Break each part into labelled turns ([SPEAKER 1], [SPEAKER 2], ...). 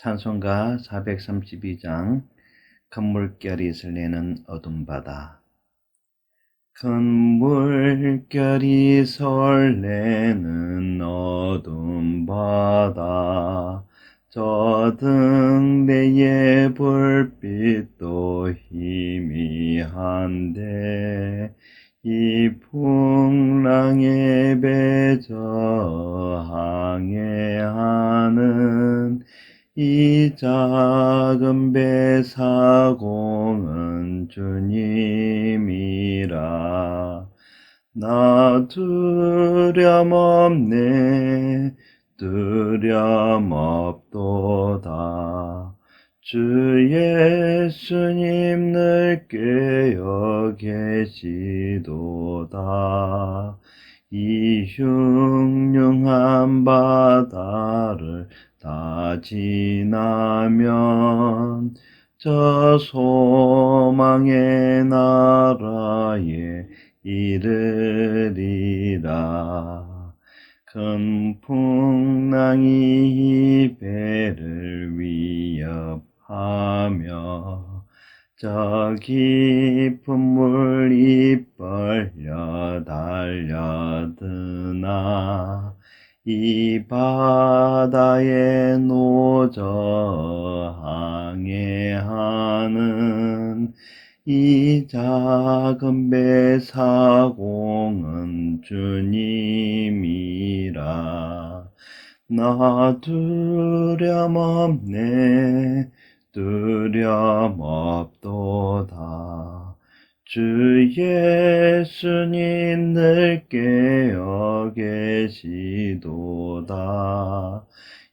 [SPEAKER 1] 찬송가 432장 큰 물결이 설레는 어둠 바다 큰 물결이 설레는 어둠 바다 저 등대의 불빛도 희미한데 이 풍랑에 배저 항해하는 이 작은 배 사공은 주님이라. 나 두려움 없네 두려움 없도다. 주 예수님 늘 깨어 계시도다. 이 흉흉한 바다를 다 지나면 저 소망의 나라에 이르리라. 큰 풍랑이 이 배를 위협하며 저 깊은 물이 벌려 달려드나 이 바다에 노저 항해하는 이 작은 배 사공은 주님이라. 나 두려움 없네 두려움 없도다 주 예수님 늘 깨어 계시도다.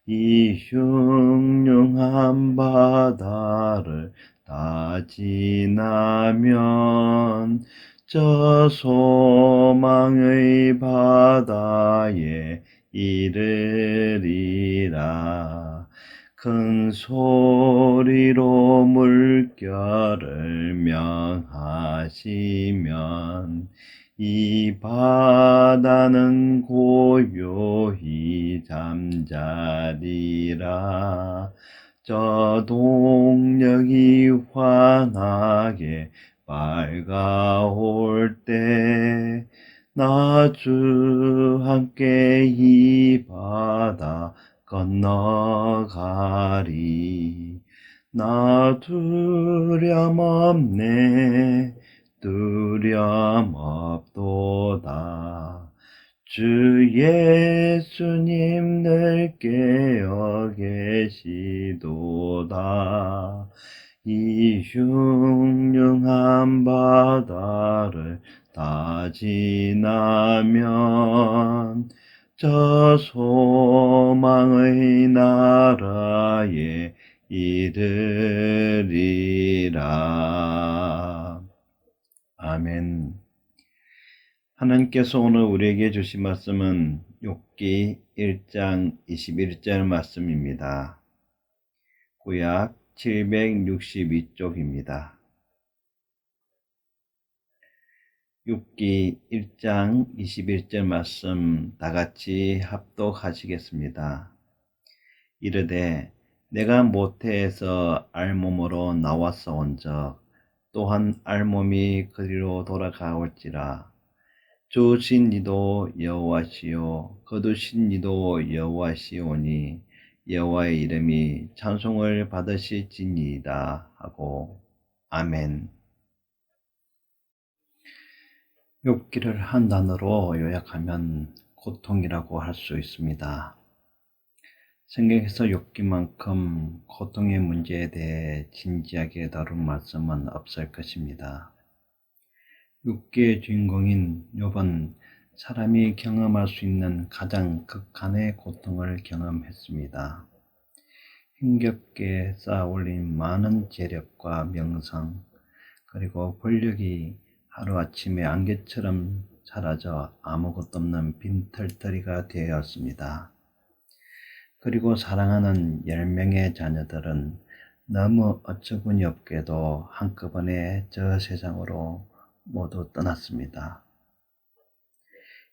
[SPEAKER 1] 이 흉흉한 바다를 다 지나면 저 소망의 바다에 이르리라 큰 소리로 물결을 명하시면 이 바다는 고요히 잠자리라. 저 동력이 환하게 밝아올 때 나 주 함께 이 바다 건너가리. 나 두려움 없네 두려움 없도다. 주 예수님 늘 깨어 계시도다. 이 흉흉한 바다를 다 지나면 저 소망의 나라에 이르리라. 아멘. 하나님께서 오늘 우리에게 주신 말씀은 욥기 1장 21절 말씀입니다. 구약 762쪽입니다. 6기 1장 21절 말씀 다 같이 합독하시겠습니다. 이르되 내가 모태에서 알몸으로 나왔어 온적 또한 알몸이 그리로 돌아가올지라 좋으신 이도 여호와시요 거두신 이도 여호와시오니 여호와의 이름이 찬송을 받으실지니이다 하고 아멘. 욥기를 한 단어로 요약하면 고통이라고 할 수 있습니다. 성경에서 욥기만큼 고통의 문제에 대해 진지하게 다룬 말씀은 없을 것입니다. 욥기의 주인공인 욥은 사람이 경험할 수 있는 가장 극한의 고통을 경험했습니다. 힘겹게 쌓아올린 많은 재력과 명성, 그리고 권력이 하루아침에 안개처럼 사라져 아무것도 없는 빈털터리가 되었습니다. 그리고 사랑하는 열 명의 자녀들은 너무 어처구니 없게도 한꺼번에 저 세상으로 모두 떠났습니다.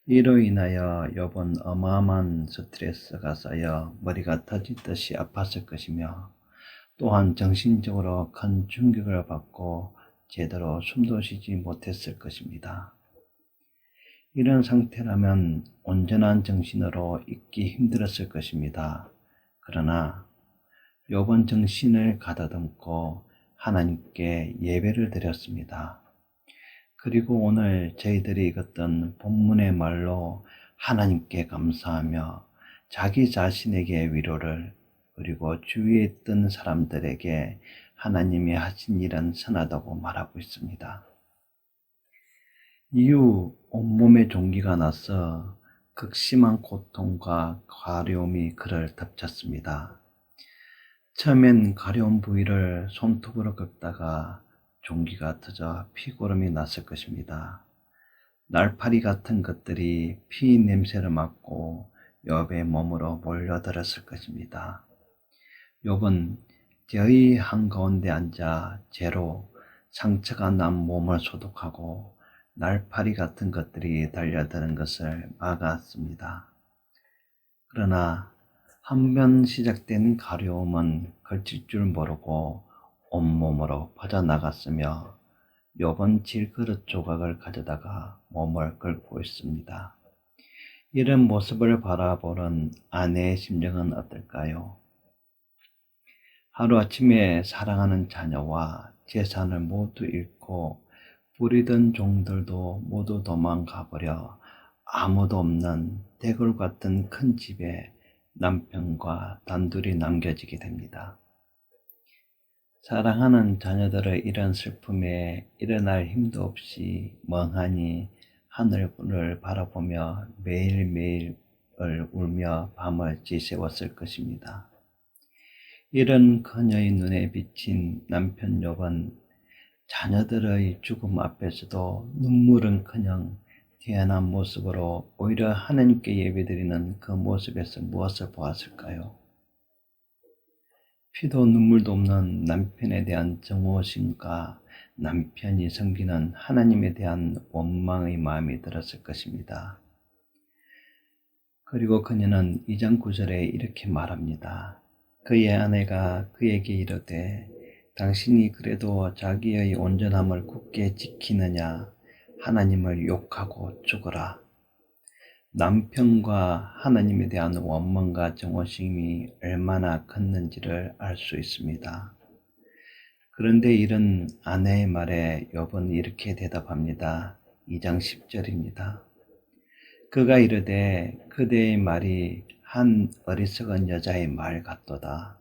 [SPEAKER 1] 이로 인하여 욥은 어마어마한 스트레스가 쌓여 머리가 터지듯이 아팠을 것이며 또한 정신적으로 큰 충격을 받고 제대로 숨도 쉬지 못했을 것입니다. 이런 상태라면 온전한 정신으로 있기 힘들었을 것입니다. 그러나 욥은 정신을 가다듬고 하나님께 예배를 드렸습니다. 그리고 오늘 저희들이 읽었던 본문의 말로 하나님께 감사하며 자기 자신에게 위로를 그리고 주위에 있던 사람들에게 하나님이 하신 일은 선하다고 말하고 있습니다. 이후 온몸에 종기가 나서 극심한 고통과 가려움이 그를 덮쳤습니다. 처음엔 가려운 부위를 손톱으로 긁다가 종기가 터져 피고름이 났을 것입니다. 날파리 같은 것들이 피 냄새를 맡고 욥의 몸으로 몰려들었을 것입니다. 욥은 저희 한가운데 앉아 재로 상처가 난 몸을 소독하고 날파리 같은 것들이 달려드는 것을 막았습니다. 그러나 한 번 시작된 가려움은 걸칠 줄 모르고 온몸으로 퍼져나갔으며 욥은 질그릇 조각을 가져다가 몸을 긁고 있습니다. 이런 모습을 바라보는 아내의 심정은 어떨까요? 하루아침에 사랑하는 자녀와 재산을 모두 잃고 부리던 종들도 모두 도망가 버려 아무도 없는 대굴 같은 큰 집에 남편과 단둘이 남겨지게 됩니다. 사랑하는 자녀들의 이런 슬픔에 일어날 힘도 없이 멍하니 하늘을 바라보며 매일매일 울며 밤을 지새웠을 것입니다. 이런 그녀의 눈에 비친 남편 욥은 자녀들의 죽음 앞에서도 눈물은 커녕 태연한 모습으로 오히려 하나님께 예배드리는 그 모습에서 무엇을 보았을까요? 피도 눈물도 없는 남편에 대한 정오심과 남편이 섬기는 하나님에 대한 원망의 마음이 들었을 것입니다. 그리고 그녀는 2장 9절에 이렇게 말합니다. 그의 아내가 그에게 이르되 당신이 그래도 자기의 온전함을 굳게 지키느냐 하나님을 욕하고 죽어라. 남편과 하나님에 대한 원망과 정오심이 얼마나 컸는지를 알 수 있습니다. 그런데 이런 아내의 말에 욥은 이렇게 대답합니다. 2장 10절입니다. 그가 이르되 그대의 말이 한 어리석은 여자의 말 같도다.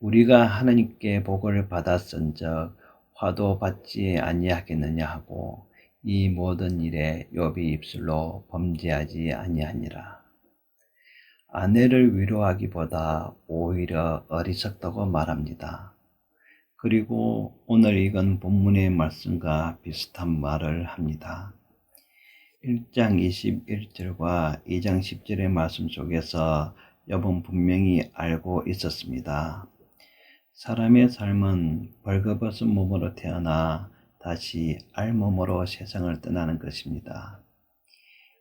[SPEAKER 1] 우리가 하나님께 복을 받았은적 화도 받지 아니하겠느냐 하고 이 모든 일에 욥이 입술로 범죄하지 아니하니라. 아내를 위로하기보다 오히려 어리석다고 말합니다. 그리고 오늘 읽은 본문의 말씀과 비슷한 말을 합니다. 1장 21절과 2장 10절의 말씀 속에서 욥은 분명히 알고 있었습니다. 사람의 삶은 벌거벗은 몸으로 태어나 다시 알몸으로 세상을 떠나는 것입니다.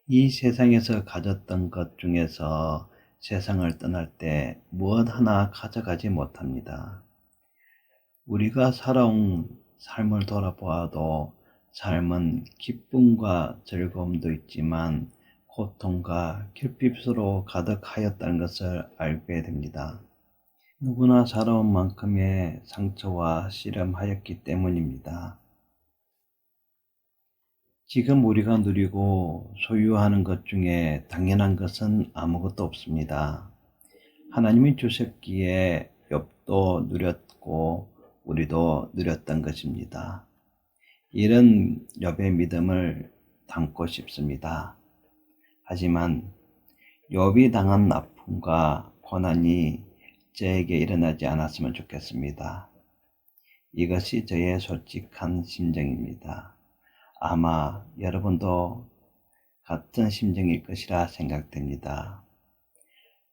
[SPEAKER 1] 이 세상에서 가졌던 것 중에서 세상을 떠날 때 무엇 하나 가져가지 못합니다. 우리가 살아온 삶을 돌아보아도 삶은 기쁨과 즐거움도 있지만 고통과 결핍으로 가득하였다는 것을 알게 됩니다. 누구나 살아온 만큼의 상처와 씨름하였기 때문입니다. 지금 우리가 누리고 소유하는 것 중에 당연한 것은 아무것도 없습니다. 하나님이 주셨기에 욥도 누렸고 우리도 누렸던 것입니다. 이런 욥의 믿음을 담고 싶습니다. 하지만 욥이 당한 아픔과 고난이 저에게 일어나지 않았으면 좋겠습니다. 이것이 저의 솔직한 심정입니다. 아마 여러분도 같은 심정일 것이라 생각됩니다.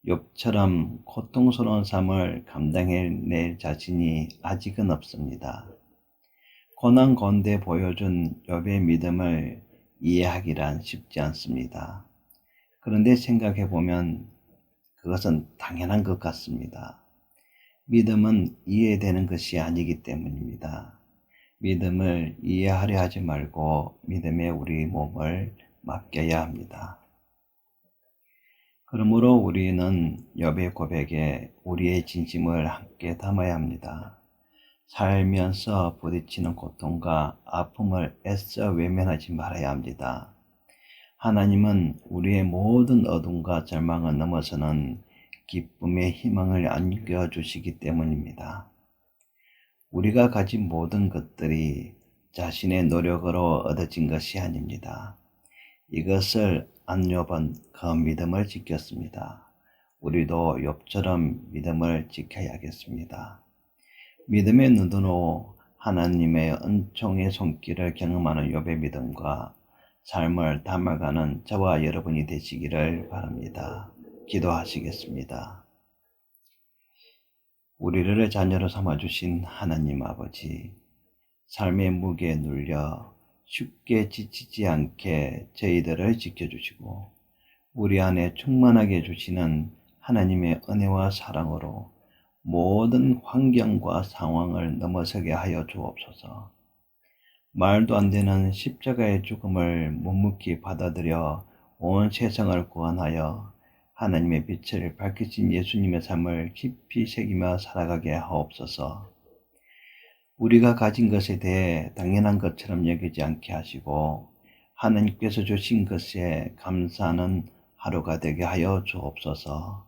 [SPEAKER 1] 욥처럼 고통스러운 삶을 감당해낼 자신이 아직은 없습니다. 고난 건대 보여준 욥의 믿음을 이해하기란 쉽지 않습니다. 그런데 생각해 보면 그것은 당연한 것 같습니다. 믿음은 이해되는 것이 아니기 때문입니다. 믿음을 이해하려 하지 말고 믿음에 우리 몸을 맡겨야 합니다. 그러므로 우리는 여배 고백에 우리의 진심을 함께 담아야 합니다. 살면서 부딪히는 고통과 아픔을 애써 외면하지 말아야 합니다. 하나님은 우리의 모든 어둠과 절망을 넘어서는 기쁨의 희망을 안겨주시기 때문입니다. 우리가 가진 모든 것들이 자신의 노력으로 얻어진 것이 아닙니다. 이것을 안욥은 그 믿음을 지켰습니다. 우리도 욥처럼 믿음을 지켜야겠습니다. 믿음의 눈으로 하나님의 은총의 손길을 경험하는 욥의 믿음과 삶을 담아가는 저와 여러분이 되시기를 바랍니다. 기도하시겠습니다. 우리를 자녀로 삼아주신 하나님 아버지, 삶의 무게에 눌려 쉽게 지치지 않게 저희들을 지켜주시고, 우리 안에 충만하게 해주시는 하나님의 은혜와 사랑으로 모든 환경과 상황을 넘어서게 하여 주옵소서. 말도 안 되는 십자가의 죽음을 묵묵히 받아들여 온 세상을 구원하여 하나님의 빛을 밝히신 예수님의 삶을 깊이 새기며 살아가게 하옵소서. 우리가 가진 것에 대해 당연한 것처럼 여기지 않게 하시고 하나님께서 주신 것에 감사하는 하루가 되게 하여 주옵소서.